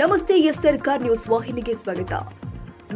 ನಮಸ್ತೆ ಎಸ್ ಸರ್ಕಾರ್ ನ್ಯೂಸ್ ವಾಹಿನಿಗೆ ಸ್ವಾಗತ.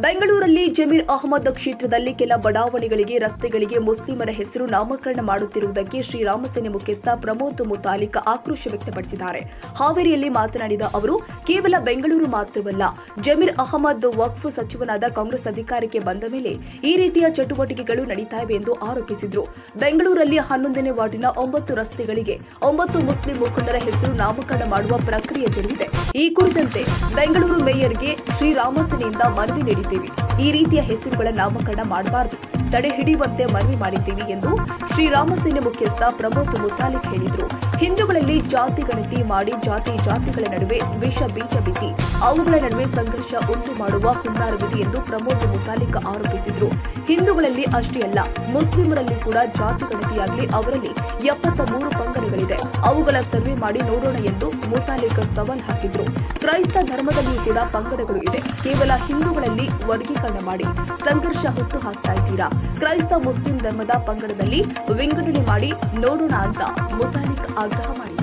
ಬೆಂಗಳೂರಲ್ಲಿ ಜಮೀರ್ ಅಹಮದ್ ಕ್ಷೇತ್ರದಲ್ಲಿ ಕೆಲ ಬಡಾವಣೆಗಳಿಗೆ, ರಸ್ತೆಗಳಿಗೆ ಮುಸ್ಲಿಮರ ಹೆಸರು ನಾಮಕರಣ ಮಾಡುತ್ತಿರುವುದಕ್ಕೆ ಶ್ರೀರಾಮಸೇನೆ ಮುಖ್ಯಸ್ಥ ಪ್ರಮೋದ್ ಮುತಾಲಿಕ್ ಆಕ್ರೋಶ ವ್ಯಕ್ತಪಡಿಸಿದ್ದಾರೆ. ಹಾವೇರಿಯಲ್ಲಿ ಮಾತನಾಡಿದ ಅವರು, ಕೇವಲ ಬೆಂಗಳೂರು ಮಾತ್ರವಲ್ಲ, ಜಮೀರ್ ಅಹಮದ್ ವಕ್ಫ್ ಸಚಿವನಾದ ಕಾಂಗ್ರೆಸ್ ಅಧಿಕಾರಕ್ಕೆ ಬಂದ ಮೇಲೆ ಈ ರೀತಿಯ ಚಟುವಟಿಕೆಗಳು ನಡೀತಾ ಇವೆ ಎಂದು ಆರೋಪಿಸಿದರು. ಬೆಂಗಳೂರಲ್ಲಿ ಹನ್ನೊಂದನೇ ವಾರ್ಡಿನ ಒಂಬತ್ತು ರಸ್ತೆಗಳಿಗೆ ಒಂಬತ್ತು ಮುಸ್ಲಿಂ ಮುಖಂಡರ ಹೆಸರು ನಾಮಕರಣ ಮಾಡುವ ಪ್ರಕ್ರಿಯೆ ಜರುಗಿದೆ. ಈ ಕುರಿತಂತೆ ಬೆಂಗಳೂರು ಮೇಯರ್ಗೆ ಶ್ರೀರಾಮಸೇನೆಯಿಂದ ಮನವಿ ನೀಡಿದ್ದೇವೆ ಈ ರೀತಿಯ ಹೆಸರುಗಳ ನಾಮಕರಣ ಮಾಡಬಾರದು. ತಡೆ ಹಿಡಿಯುವಂತೆ ಮನವಿ ಮಾಡಿದ್ದೀವಿ ಎಂದು ಶ್ರೀರಾಮಸೇನೆ ಮುಖ್ಯಸ್ಥ ಪ್ರಮೋದ್ ಮುತಾಲಿಕ್ ಹೇಳಿದರು. ಹಿಂದೂಗಳಲ್ಲಿ ಜಾತಿ ಗಣತಿ ಮಾಡಿ ಜಾತಿ ಜಾತಿಗಳ ನಡುವೆ ವಿಷ ಬೀಜ ಬಿತ್ತಿ, ಅವುಗಳ ನಡುವೆ ಸಂಘರ್ಷ ಉಂಟು ಮಾಡುವ ಹುನ್ನಾರವಿದೆ ಎಂದು ಪ್ರಮೋದ್ ಮುತಾಲಿಕ್ ಆರೋಪಿಸಿದರು. ಹಿಂದೂಗಳಲ್ಲಿ ಅಷ್ಟೇ ಅಲ್ಲ, ಮುಸ್ಲಿಮರಲ್ಲಿ ಕೂಡ ಜಾತಿ ಗಣತಿಯಾಗಲಿ ಅವರಲ್ಲಿ ಎಪ್ಪತ್ತ ಮೂರು ಪಂಗಡಗಳಿದೆ. ಅವುಗಳ ಸರ್ವೆ ಮಾಡಿ ನೋಡೋಣ ಎಂದು ಮುತಾಲಿಕ್ ಸವಾಲ್ ಹಾಕಿದ್ರು. ಕ್ರೈಸ್ತ ಧರ್ಮದಲ್ಲಿಯೂ ಕೂಡ ಪಂಗಡಗಳು ಇದೆ. ಕೇವಲ ಹಿಂದೂಗಳಲ್ಲಿ ವರ್ಗೀಕರಣ ಮಾಡಿ ಸಂಘರ್ಷ ಹುಟ್ಟು ಹಾಕ್ತಾ ಇದ್ದೀರಾ? ಕ್ರೈಸ್ತ ಮುಸ್ಲಿಂ ಧರ್ಮದ ಪಂಗಡದಲ್ಲಿ ವಿಂಗಡಣೆ ಮಾಡಿ ನೋಡೋಣ ಅಂತ ಮುತಾಲಿಕ್ ಆಗ್ರಹ ಮಾಡಿದ್ದಾರೆ.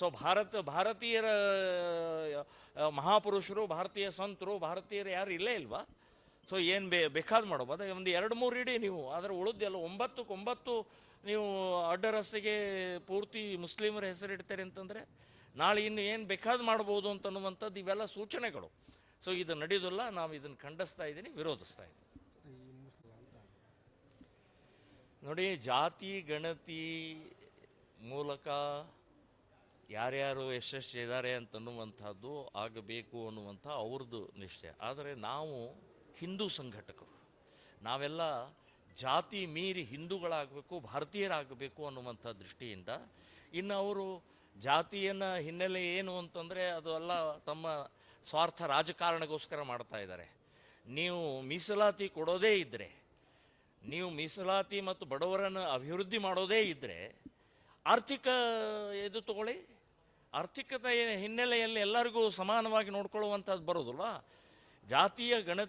ಸೊ ಭಾರತ, ಭಾರತೀಯರ ಮಹಾಪುರುಷರು, ಭಾರತೀಯ ಸಂತರು, ಭಾರತೀಯರು ಯಾರು ಇಲ್ಲೇ ಇಲ್ವಾ? ಸೊ ಏನು ಬೇ, ಬೇಕಾದ ಮಾಡ್ಬೋದು ಒಂದು ಎರಡು ಮೂರು ಇಡಿ ನೀವು, ಆದರೆ ಉಳಿದೆಲ್ಲ ಒಂಬತ್ತಕ್ಕೆ ಒಂಬತ್ತು ನೀವು ಅಡ್ಡ ರಸ್ತೆಗೆ ಪೂರ್ತಿ ಮುಸ್ಲಿಮರ ಹೆಸರಿಡ್ತಾರೆ ಅಂತಂದರೆ ನಾಳೆ ಇನ್ನು ಏನು ಬೇಕಾದ ಮಾಡ್ಬೋದು ಅಂತ ಅನ್ನುವಂಥದ್ದು ಇವೆಲ್ಲ ಸೂಚನೆಗಳು. ಸೊ ಇದು ನಡೆಯೋದಿಲ್ಲ. ನಾವು ಇದನ್ನು ಖಂಡಿಸ್ತಾ ಇದ್ದೀನಿ, ವಿರೋಧಿಸ್ತಾ ಇದ್ದೀನಿ. ನೋಡಿ, ಜಾತಿ, ಗಣತಿ ಮೂಲಕ ಯಾರ್ಯಾರು ಯಶಸ್ಸು ಇದ್ದಾರೆ ಅಂತನ್ನುವಂಥದ್ದು ಆಗಬೇಕು ಅನ್ನುವಂಥ ಅವ್ರದ್ದು ನಿಶ್ಚಯ. ಆದರೆ ನಾವು ಹಿಂದೂ ಸಂಘಟಕರು. ನಾವೆಲ್ಲ ಜಾತಿ ಮೀರಿ ಹಿಂದೂಗಳಾಗಬೇಕು, ಭಾರತೀಯರಾಗಬೇಕು ಅನ್ನುವಂಥ ದೃಷ್ಟಿಯಿಂದ ಇನ್ನು ಅವರು ಜಾತಿಯನ್ನು ಹಿನ್ನೆಲೆ ಏನು ಅಂತಂದರೆ ಅದು ಅಲ್ಲ, ತಮ್ಮ ಸ್ವಾರ್ಥ ರಾಜಕಾರಣಗೋಸ್ಕರ ಮಾಡ್ತಾ ಇದ್ದಾರೆ. ನೀವು ಮೀಸಲಾತಿ ಕೊಡೋದೇ ಇದ್ದರೆ ನೀವು ಮೀಸಲಾತಿ ಮತ್ತು ಬಡವರನ್ನು ಅಭಿವೃದ್ಧಿ ಮಾಡೋದೇ ಇದ್ದರೆ ಆರ್ಥಿಕ, ಇದು ತಗೊಳ್ಳಿ. ಆರ್ಥಿಕತೆಯ ಹಿನ್ನೆಲೆಯಲ್ಲಿ ಎಲ್ಲರಿಗೂ ಸಮಾನವಾಗಿ ನೋಡ್ಕೊಳ್ಳುವಂಥದ್ದು ಬರೋದಿಲ್ವಾ? ಜಾತಿಯ ಗಣ